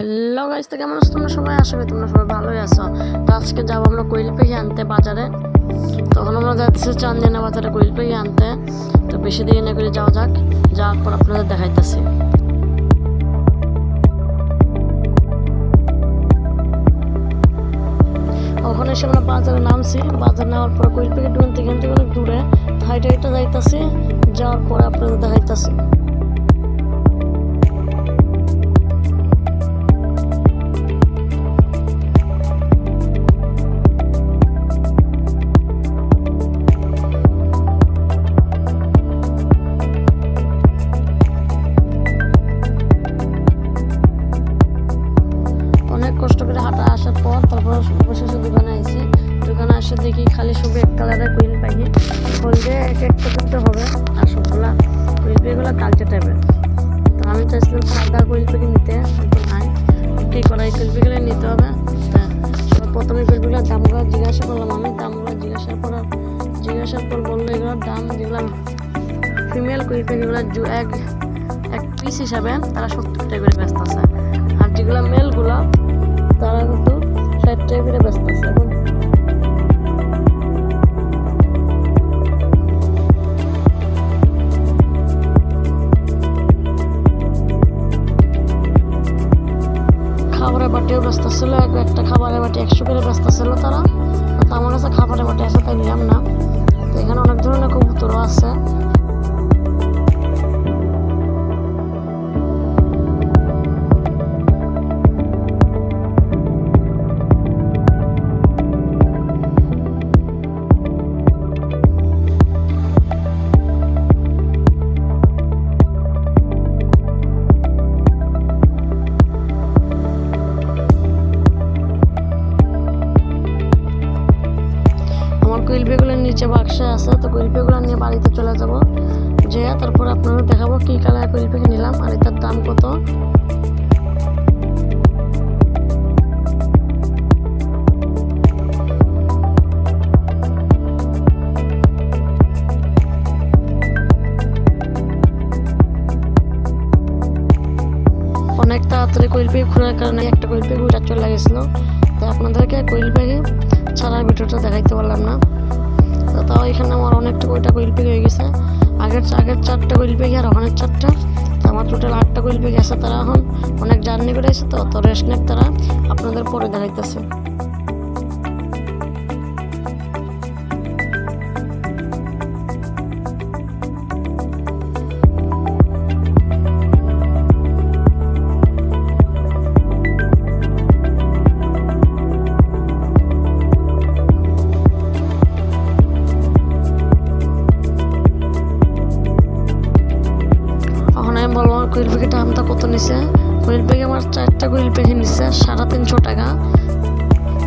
Hello guys তো কেমন আছো? তোমরা সবাই? করি তোমরা সবাই ভালোই আছো। তো আজকে যাব আমরা কোয়েল পাখি আনতে বাজারে। তখন আমরা যাচ্ছি চান্দিনা বাজারে কোয়েল পাখি আনতে। তো বেশি দেরি না করে যাওয়া যাক। যাওয়ার পর আপনাদের দেখাইতেছি। ওখানে এসে আমরা বাজারে নামছি। বাজার নেওয়ার পর ডুন থেকে থেকে অনেক দূরে। হাইটা হাইটা যাইতাছি। যাওয়ার পরে আপনাদের দেখাইতাছি। অবশেষে দোকানে আইছি। দোকানে আসে দেখি খালি শুধু এক কালারের কুইল পাখি হলদে এক একটা করতে হবে, আর সবগুলা কুইল পাখিগুলো কালচে টাইপের তো আমি চাইছিলাম সাদা কুইল পাখি নিতে, কিন্তু নাই। কী করা, এই কুইল নিতে হবে। তা প্রথমে কুইলগুলোর দামগুলো জিজ্ঞাসা করলাম আমি। দামগুলো জিজ্ঞাসার পর জিজ্ঞাসার পর বলল এগুলোর দাম দেখলাম ফিমেল কুইল পাখিগুলো জু, এক এক পিস হিসাবে তারা সত্তর টাকা করে ব্যস্ত আছে আর যেগুলো মেলগুলো কিন্তু টাকা করে ব্যস্ত আছে, এখন। খাবারের বাটিও ব্যস্ত ছিল, এক একটা খাবারের বাটি একশো করে ব্যস্ত ছিল তারা। তো আমার কাছে খাবারের বাটি আছে, তাই নিলাম না। তো এখানে অনেক ধরনের কবুতরও আছে। কুইলপিগুলো নিচে বাক্সে আছে, তো কুইলপিগুলো নিয়ে বাড়িতে চলে যাব। যে তারপর আপনাদের দেখাবো কী কালার কুইলপিকে নিলাম আর এটার দাম কত। অনেক তাড়াতাড়ি কোয়েল পাখি ঘোরার কারণে একটা কোয়েল পাখি উড়া চলে গেছিল। তো আপনাদেরকে কোয়েল পাখি ছাড়ার ভিডিওটা দেখাইতে পারলাম না। তো তাও এখানে আমার অনেকটা কয়টা কোয়েল পাখি হয়ে গেছে। আগের আগের চারটা কোয়েল পাখি আর ওখানের চারটা। আমার টোটাল আটটা কোয়েল পাখি আছে তারা এখন। অনেক জার্নি করে তো তো রেস্ট নেক তারা। আপনাদের পরে দেখাইতেছে। দামটা কত নিছে? কোয়েল পাখি আমার চারটা কোয়েল পাখি নিচ্ছে সাড়ে তিনশো টাকা।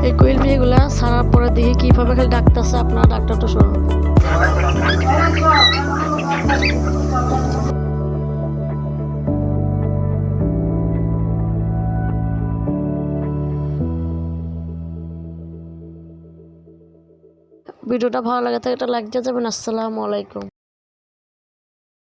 এই কোয়েল পাখিগুলা সারার পরে দেখি কীভাবে খালি ডাকতেছে আপনার ডাক্তারটা শুনুন ভিডিওটা ভালো লাগে তো এটা লাইক যাবেন। আসসালামু আলাইকুম।